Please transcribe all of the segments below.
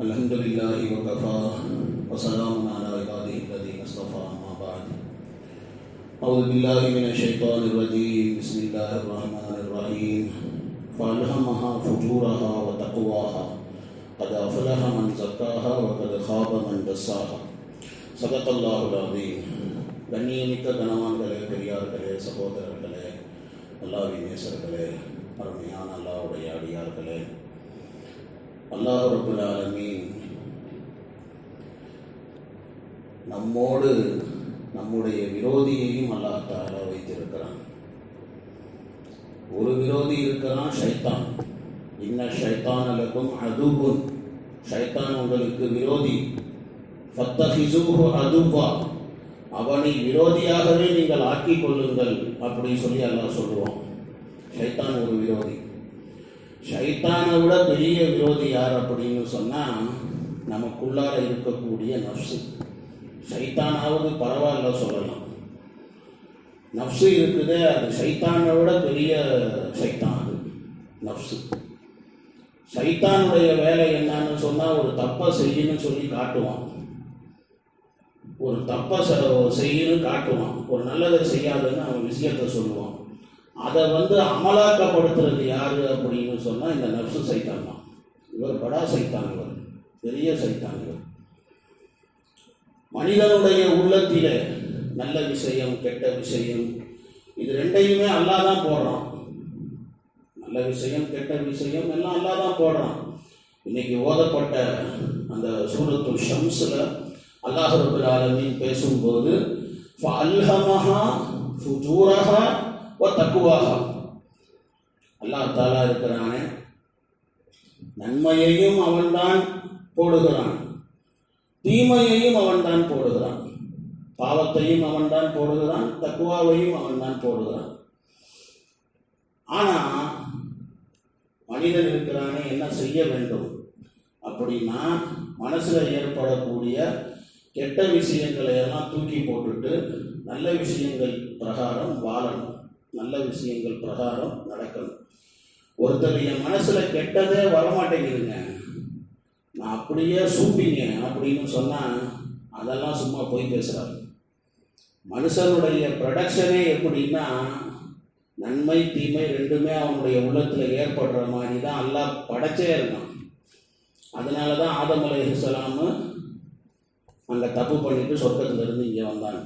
الحمد لله وكفى وسلام على عباده الذين اصطفى أما بعد أعوذ بالله من الشيطان الرجيم بسم الله الرحمن الرحيم فألهمها فجورها وتقواها قد أفلح من زكاها وقد خاب من دساها صدق الله العظيم கண்ணியமிக்க கனவான்களே பெரியார்களே சகோதரர்களே அல்லாவின் நேசர்களே அருமையான அல்லாவுடைய அடியார்களே அல்லாஹ் ரபுல் ஆலமீன் நம்மோடு நம்முடைய விரோதியையும் அல்லாஹ் தாலா வைத்திருக்கிறான். ஒரு விரோதி இருக்கிறான் ஷைத்தான். இன்ன ஷைத்தான் அலகும் அதுபுன் ஷைத்தான் உங்களுக்கு விரோதி. ஃபத்தஹிசுஹு அதுவா. அவனை விரோதியாகவே நீங்கள் ஆக்கிக் கொள்ளுங்கள் அப்படின்னு சொல்லி அல்லாஹ் சொல்லுவான். ஷைத்தான் ஒரு விரோதி. ஷைத்தானை விட பெரிய விரோதி யார் அப்படின்னு சொன்னால் நமக்குள்ளார இருக்கக்கூடிய நஃப்ஸு. ஷைத்தானாவது பரவாயில்ல சொல்லலாம். நஃப்ஸு இருக்குது அது சைத்தானை விட பெரிய சைத்தான் அது நஃப்ஸு. சைத்தானுடைய வேலை என்னன்னு சொன்னால் ஒரு தப்பை செய்யணும்னு சொல்லி காட்டுவான். ஒரு தப்பை செய்யணும்னு காட்டுவான். ஒரு நல்லதை செய்யாதுன்னு அவன் விஷயத்தை சொல்லுவான். அதை வந்து அமலாக்கப்படுத்துறது யாரு அப்படின்னு சொன்னால் இந்த நர்ஸு சைத்தான் தான். இவர் படா சைத்தான் இவர். பெரிய சைத்தான் இவர். மனிதனுடைய உள்ளத்திலே நல்ல விஷயம் கெட்ட விஷயம் இது ரெண்டையுமே அல்லா தான் போடுறான். நல்ல விஷயம் கெட்ட விஷயம் எல்லாம் அல்லா தான் போடுறான். இன்னைக்கு ஓதப்பட்ட அந்த சூரத்து ஷம்ஸில் அல்லாஹ் ரபுல் ஆலமீன் பேசும்போது அல்ஹமஹா ஃபுஜூரஹா ஓ தக்குவாகா. அல்லாஹ் தாலா இருக்கிறானே. நன்மையையும் அவன்தான் போடுகிறான். தீமையையும் அவன்தான் போடுகிறான். பாவத்தையும் அவன்தான் போடுகிறான். தக்குவாவையும் அவன்தான் போடுகிறான். ஆனா மனிதன் இருக்கிறானே என்ன செய்ய வேண்டும்? அப்படின்னா மனசுல ஏற்படக்கூடிய கெட்ட விஷயங்களை எல்லாம் தூக்கி போட்டுட்டு நல்ல விஷயங்கள் பிரகாரம் வாழணும். நல்ல விஷயங்கள் பிரகாரம் நடக்கணும். ஒருத்தர் என் மனசில் கெட்டதே வரமாட்டேங்குதுங்க. நான் அப்படியே சூப்பிங்க அப்படின்னு சொன்னால் அதெல்லாம் சும்மா போய் பேசுகிறாரு மனுஷனுடைய ப்ரொடக்ஷனே எப்படின்னா நன்மை தீமை ரெண்டுமே அவனுடைய உள்ளத்தில் ஏற்படுற மாதிரி தான் எல்லாம் படைச்சே இருக்கான் அதனால தான் ஆதம் அலைஹிஸ்ஸலாமு அங்கே தப்பு பண்ணிட்டு சொர்க்கத்துலேருந்து இங்கே வந்தாங்க.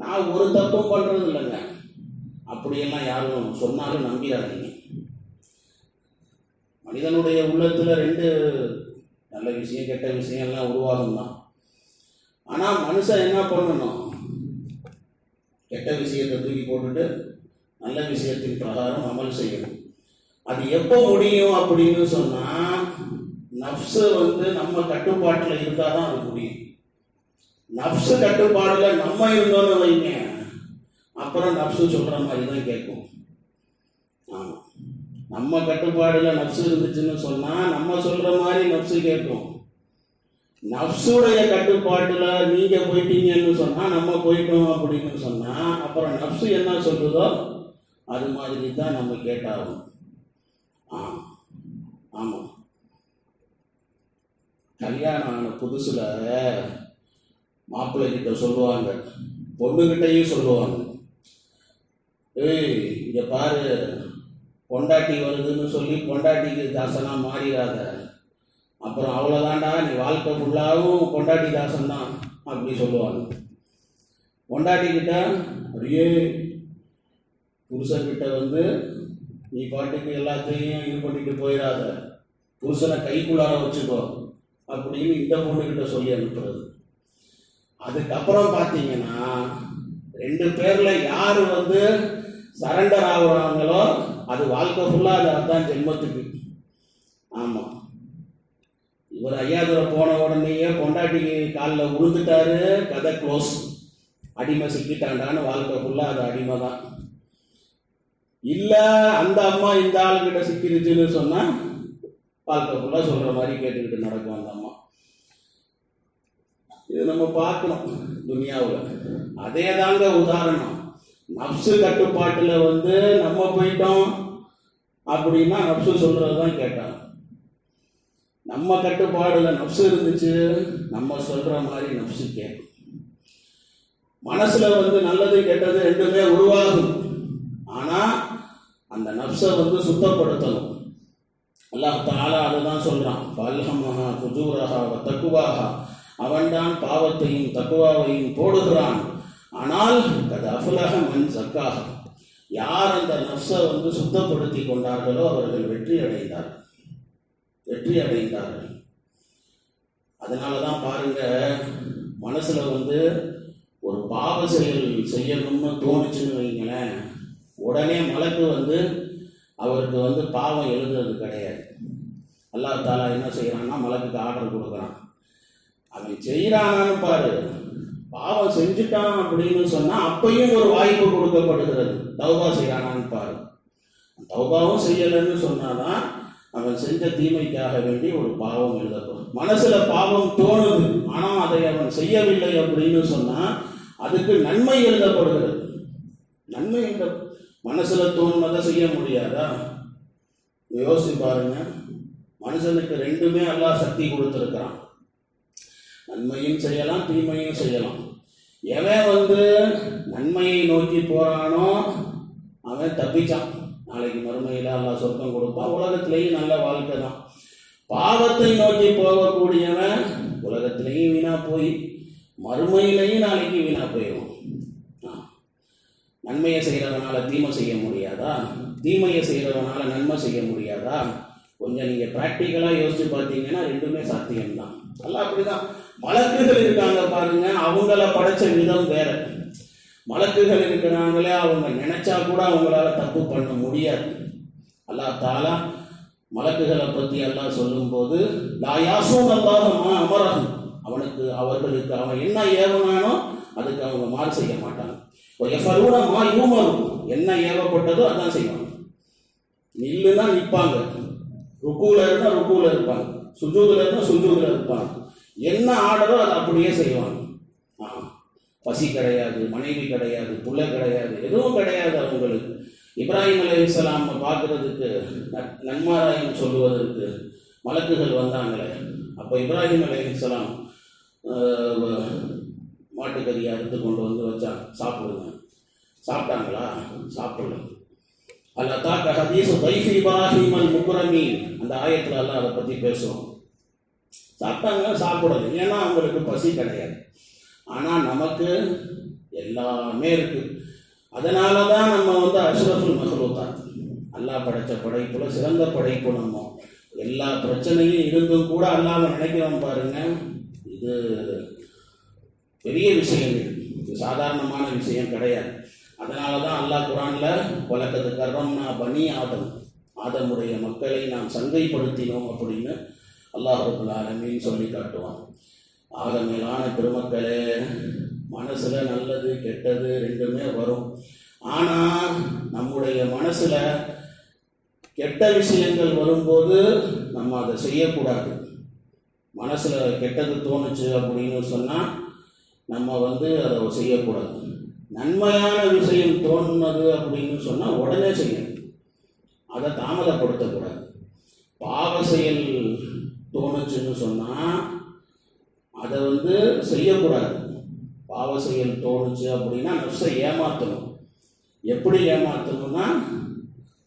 நான் ஒரு தப்பும் பண்ணுறது இல்லைங்க அப்படியெல்லாம் யாரும் சொன்னாலும் நம்பிடாதீங்க. மனிதனுடைய உள்ளத்தில் ரெண்டு நல்ல விஷயம் கெட்ட விஷயம் எல்லாம் உருவாகும் தான் ஆனால் மனுஷன் என்ன பண்ணணும்? கெட்ட விஷயத்தை தூக்கி போட்டுட்டு நல்ல விஷயத்தின் பிரகாரம் அமல் செய்யணும். அது எப்போ முடியும் அப்படின்னு சொன்னால் நப்ஸு வந்து நம்ம கட்டுப்பாட்டில் இருந்தால் தான் அது முடியும். நப்சு கட்டுப்பாடுல நம்ம இருந்தோம்னு வைங்க. அப்புறம் நப்சு சொல்ற மாதிரி தான் கேட்கும். ஆமா. நம்ம கட்டுப்பாடுல நப்சு இருந்துச்சுன்னு சொன்னா நம்ம சொல்ற மாதிரி நப்சு கேட்கும். நப்சுடைய கட்டுப்பாட்டுல நீங்க போயிட்டீங்கன்னு சொன்னா நம்ம போயிட்டோம் அப்படின்னு சொன்னா அப்புறம் நப்சு என்ன சொல்றதோ அது மாதிரி தான் நம்ம கேட்டாகும் ஆ ஆமா. கல்யாணம் ஆன புதுசுல மாப்பிள்ளை கிட்ட சொல்லுவாங்க பொண்ணுகிட்டையும் சொல்லுவாங்க. ஏய் இங்கே பாரு பொண்டாட்டி வருதுன்னு சொல்லி பொண்டாட்டிக்கு தாசனாக மாறிடாத. அப்புறம் அவ்வளோதாண்டா நீ வாழ்க்கை ஃபுல்லாகவும் பொண்டாட்டி தாசன் தான் அப்படி சொல்லுவாங்க. பொண்டாட்டிக்கிட்ட அப்படியே புருஷன்கிட்ட வந்து நீ பாட்டுக்கு எல்லாத்தையும் இது பண்ணிட்டு போயிடாத. புருஷனை கைக்குள்ளார வச்சுக்கோ அப்படின்னு இந்த பொண்ணுக்கிட்ட சொல்லி அனுப்புறது. அதுக்கப்புறம் பார்த்தீங்கன்னா ரெண்டு பேரில் யார் வந்து சரண்டர் ஆகுறாங்களோ அது வாழ்க்கை ஃபுல்லாக அது அதுதான் ஜென்மத்துக்கு. ஆமாம் இவர் ஐயாதுரை போன உடனேயே பொண்டாட்டி காலில் உழுந்துட்டாரு கதை க்ளோஸ் அடிமை சிக்கிட்டாண்டான்னு வாழ்க்கை ஃபுல்லாக அது அடிமை தான். இல்லை அந்த அம்மா இந்த ஆளுக்கிட்ட சிக்கிருச்சுன்னு சொன்னால் வாழ்க்கை ஃபுல்லாக சொல்கிற மாதிரி கேட்டுக்கிட்டு நடக்கும் அந்த அம்மா. இது நம்ம பார்க்கணும் துனியாவில். அதே தாங்க உதாரணம். நப்சு கட்டுப்பாட்டில் வந்து நம்ம போயிட்டோம் அப்படின்னா நப்சு சொல்கிறது தான் கேட்டாங்க நம்ம கட்டுப்பாடில் நப்சு இருந்துச்சு நம்ம சொல்கிற மாதிரி நப்சு கேட்கும். மனசில் வந்து நல்லது கெட்டது ரெண்டுமே உருவாகும். ஆனால் அந்த நப்சை வந்து சுத்தப்படுத்தணும். அல்லாஹ் தாலா அதுதான் சொல்கிறான் பல்ஹமஹா ஃபுஜூரஹா தக்குவாகா தக்குவாஹா அவன்தான் பாவத்தையும் தக்குவாவையும் போடுகிறான். ஆனால் அது அஃபலக மண் சக்காக யார் அந்த நப்சை வந்து சுத்தப்படுத்தி கொண்டார்களோ அவர்கள் வெற்றி அடைந்தார்கள் வெற்றி அடைந்தார்கள். அதனால தான் பாருங்க மனசுல வந்து ஒரு பாவ செயல் செய்யணும்னு தோணுச்சுன்னு வைங்களேன் உடனே மலக்கு வந்து அவருக்கு வந்து பாவம் எழுதுறது கிடையாது. அல்லா தாலா என்ன செய்கிறான்னா மலக்குக்கு ஆர்டர் கொடுக்குறான். அவன் செய்கிறானான்னு பாரு. பாவம் செஞ்சுட்டான் அப்படின்னு சொன்னா அப்பையும் ஒரு வாய்ப்பு கொடுக்கப்படுகிறது. தௌபா செய்கிறானான்னு பாரு. தௌபாவும் செய்யலைன்னு சொன்னாதான் அவன் செஞ்ச தீமைக்காக வேண்டி ஒரு பாவம் எழுதப்படும். மனசுல பாவம் தோணுது. ஆனா அதை அவன் செய்யவில்லை அப்படின்னு சொன்னா அதுக்கு நன்மை எழுதப்படுகிறது. நன்மை இந்த மனசுல தோணுனதை செய்ய முடியாதா? யோசிச்சு பாருங்க. மனுஷனுக்கு ரெண்டுமே எல்லாம் சக்தி கொடுத்துருக்கிறான். நன்மையும் செய்யலாம் தீமையும் செய்யலாம். எவன் வந்து நன்மையை நோக்கி போறானோ அவன் தப்பிச்சான். நாளைக்கு மறுமையில் அல்லாஹ் சொர்க்கம் கொடுப்பான் உலகத்திலேயும் நல்ல வாழ்க்கை தான். பாவத்தை நோக்கி போகக்கூடியவன் உலகத்திலேயும் வீணா போய் மறுமையிலையும் நாளைக்கு வீணா போயிடும் ஆ. நன்மையை செய்கிறவனால தீமை செய்ய முடியாதா? தீமையை செய்கிறவனால நன்மை செய்ய முடியாதா? கொஞ்சம் நீங்கள் ப்ராக்டிக்கலாக யோசிச்சு பார்த்தீங்கன்னா ரெண்டுமே சாத்தியம்தான். நல்லா அப்படிதான். மலக்குகள் இருக்காங்க பாருங்க அவங்கள படைச்ச விதம் வேற. மலக்குகள் இருக்கிறாங்களே அவங்க நினைச்சா கூட அவங்களால தப்பு பண்ண முடியாது. அல்லா தாலா மலக்குகளை பற்றி எல்லாம் சொல்லும்போது லா யாசூன் அமரகம் அவனுக்கு அவர்களுக்கு அவன் என்ன ஏவனானோ அதுக்கு அவங்க மாறு செய்ய மாட்டாங்க. எஃபரூன யூமரும் என்ன ஏவப்பட்டதோ அதான் செய்வாங்க. நில்லுனா நிற்பாங்க ருக்குல இருந்தா ருக்குல இருப்பாங்க சுஜூதுல இருந்தா சுஜூதுல இருப்பாங்க என்ன ஆர்டரோ அதை அப்படியே செய்வாங்க ஆ பசி கிடையாது மனைவி கிடையாது புள்ள கிடையாது எதுவும் கிடையாது அவங்களுக்கு. இப்ராஹிம் அலைஹிஸ்ஸலாம் பார்க்கறதுக்கு நன்மாராயம் சொல்லுவதற்கு மலக்குகள் வந்தாங்களே. அப்போ இப்ராஹிம் அலி இஸ்லாம் மாட்டுக்கறியை அறுத்து கொண்டு வந்து வச்சா சாப்பிடுங்க. சாப்பிட்டாங்களா? சாப்பிடல. அல்லத்தாக்க ஹதீஸ் தைஃப் இப்ராஹிம் அல் முக்ரமி அந்த ஆயத்தில் எல்லாம் அதை பற்றி பேசுவோம் சாப்பிட்டாங்க சாப்பிடாது ஏன்னா அவங்களுக்கு பசி கிடையாது. ஆனால் நமக்கு எல்லாமே இருக்கு. அதனால தான் நம்ம வந்து அஷ்ரஃபுல் மஹ்லூத்தான் அல்லாஹ் படைச்ச படைப்புல சிறந்த படைப்பு நம்ம. எல்லா பிரச்சனையும் இருந்தும் கூட அல்லாம நினைக்கிறோம் பாருங்க இது பெரிய விஷயம் இது சாதாரணமான விஷயம் கிடையாது. அதனால தான் அல்லாஹ் குரான்ல வழக்கத்து கர்வம்னா பனி ஆதம். ஆதமுடைய மக்களை நாம் சங்கைப்படுத்தினோம் அப்படின்னு அல்லாஹ் ரபுல் ஆலமீன் சொல்லி காட்டுவான். ஆக மேலான பெருமக்களே மனசுல நல்லது கெட்டது ரெண்டுமே வரும். ஆனா நம்முடைய மனசுல கெட்ட விஷயங்கள் வரும்போது நம்ம அதை செய்யக்கூடாது. மனசுல கெட்டது தோணுச்சு அப்படின்னு சொன்னா நம்ம வந்து அதை செய்யக்கூடாது. நன்மையான விஷயம் தோணுனது அப்படின்னு சொன்னால் உடனே செய்யணும். அதை தாமதப்படுத்தக்கூடாது. பாவ செயல் தோணுச்சுன்னு சொன்னால் அதை வந்து செய்யக்கூடாது. பாவ செயல் தோணுச்சு அப்படின்னா நஷ்டம் ஏமாற்றணும் எப்படி ஏமாற்றணும்னா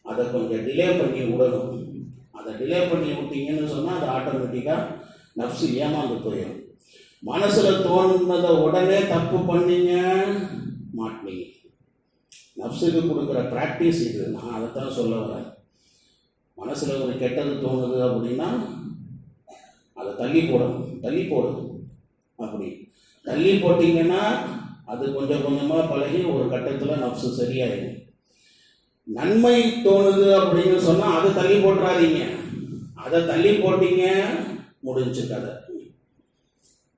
அதை கொஞ்சம் டிலே பண்ணி விடணும். அதை டிலே பண்ணி விட்டீங்கன்னு சொன்னால் அது ஆட்டோமேட்டிக்காக நப்சு ஏமாந்து போயிடும். மனசில் தோணுனதை உடனே தப்பு பண்ணீங்க மாட்டீங்க நப்சுக்கு கொடுக்குற ப்ராக்டிஸ் இது. நான் அதைத்தான் சொல்ல வரேன். மனசில் ஒரு கெட்டது தோணுது அப்படின்னா அதை தள்ளி போடணும். தள்ளி போடணும் அப்படி. தள்ளி போட்டிங்கன்னா அது கொஞ்சம் கொஞ்சமாக பழகி ஒரு கட்டத்தில் நப்சு சரியாயிடும். நன்மை தோணுது அப்படின்னு சொன்னால் அதை தள்ளி போட்டுறாதீங்க. அதை தள்ளி போட்டீங்க முடிஞ்சு கதை.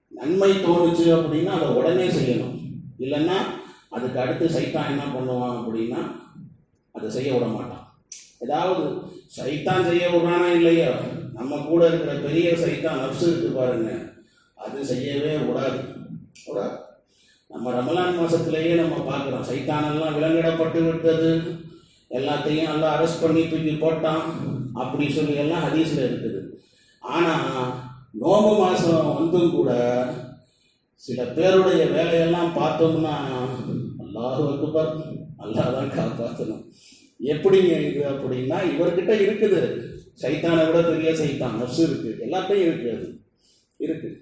நன்மை தோணுச்சு அப்படின்னா அதை உடனே செய்யணும். இல்லைன்னா அதுக்கு அடுத்து சைத்தான் என்ன பண்ணுவான் அப்படின்னா அதை செய்ய விட மாட்டான். ஏதாவது சைத்தான் செய்ய விடுறானா இல்லையா? நம்ம கூட இருக்கிற பெரிய சைத்தான் நப்சு இருக்கு பாருங்க. அது செய்யவே விடாது. விடாது நம்ம ரமலான் மாசத்திலேயே நம்ம பார்க்குறோம். சைத்தானெல்லாம் விலங்கிடப்பட்டு விட்டது. எல்லாத்தையும் நல்லா அரெஸ்ட் பண்ணி தூக்கி போட்டான். அப்படி சொல்லி எல்லாம் ஹதீஸில் இருக்குது. ஆனால் நோம்பு மாதம் வந்தும் கூட சில பேருடைய வேலையெல்லாம் பார்த்தோம்னா அல்லாஹ் அக்பர் அல்லாஹ் தான் காப்பாற்றணும். எப்படிங்க இது அப்படின்னா இவர்கிட்ட இருக்குது. சைத்தானை விட பெரிய சைத்தான் நர்ஸு இருக்குது எல்லாத்தையும் இருக்குது அது. இருக்குது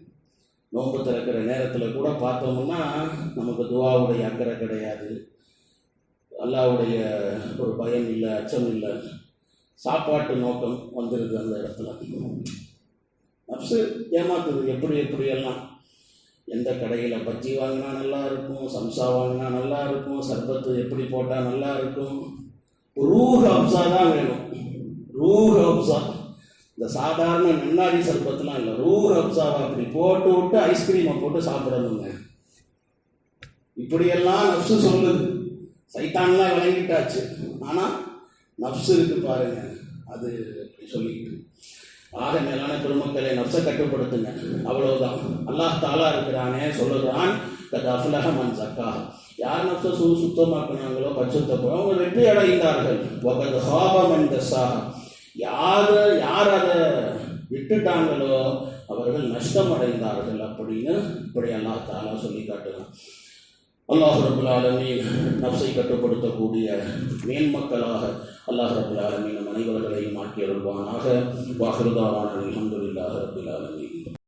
நோன்பு திறக்கிற நேரத்தில் கூட பார்த்தோம்னா நமக்கு துவாவுடைய அக்கறை கிடையாது. அல்லாவுடைய ஒரு பயம் இல்லை அச்சம் இல்லை. சாப்பாட்டு நோக்கம் வந்துடுது அந்த இடத்துல. நப்சு ஏமாத்துது எப்படி எப்படியெல்லாம்? எந்த கடையில் பஜ்ஜி வாங்கினா நல்லா இருக்கும் சம்சா வாங்கினா நல்லா இருக்கும் சர்பத்து எப்படி போட்டால் நல்லா இருக்கும்? ரூஹ் அப்சா தான் வேணும். ரூஹ் அப்சா இந்த சாதாரண நன்னாடி சர்பத்துலாம் இல்லை. ரூஹ் அப்சாவை அப்படி போட்டு விட்டு ஐஸ்கிரீமை போட்டு சாப்பிடணுங்க. இப்படியெல்லாம் நப்சு சொல்லுது. சைத்தான்லாம் விளங்கிட்டாச்சு. ஆனால் நப்சு இருக்கு பாருங்க. அது அப்படி சொல்லிக்கிட்டு ஆக மேலான பெருமக்களை நப்ச கட்டுப்படுத்துங்க அவ்வளவுதான். அல்லாஹ் தாலா இருக்கிறானே சொல்லுகிறான் கத் மன் சக்கா யார் நப்ச சு சுத்தமாக்குனாங்களோ பரிசுத்தப்போ அவங்க வெற்றி அடைந்தார்கள். ஒகது ஹாபம் தசாக யார் யார் அதை விட்டுட்டாங்களோ அவர்கள் நஷ்டம் அடைந்தார்கள் அப்படின்னு இப்படி அல்லாஹ் தாலா சொல்லி காட்டுகிறான். அல்லாஹ் ரபுல் ஆலமீன் நப்சை கட்டுப்படுத்தக்கூடிய மேன்மக்களாக அல்லாஹ் ரபுல் ஆலமீன் நம் அனைவர்களையும் ஆக்கி அருள்வானாக. வாஹிருதாவான அலமதுல்லாஹ் ரபுல் ஆலமீன்.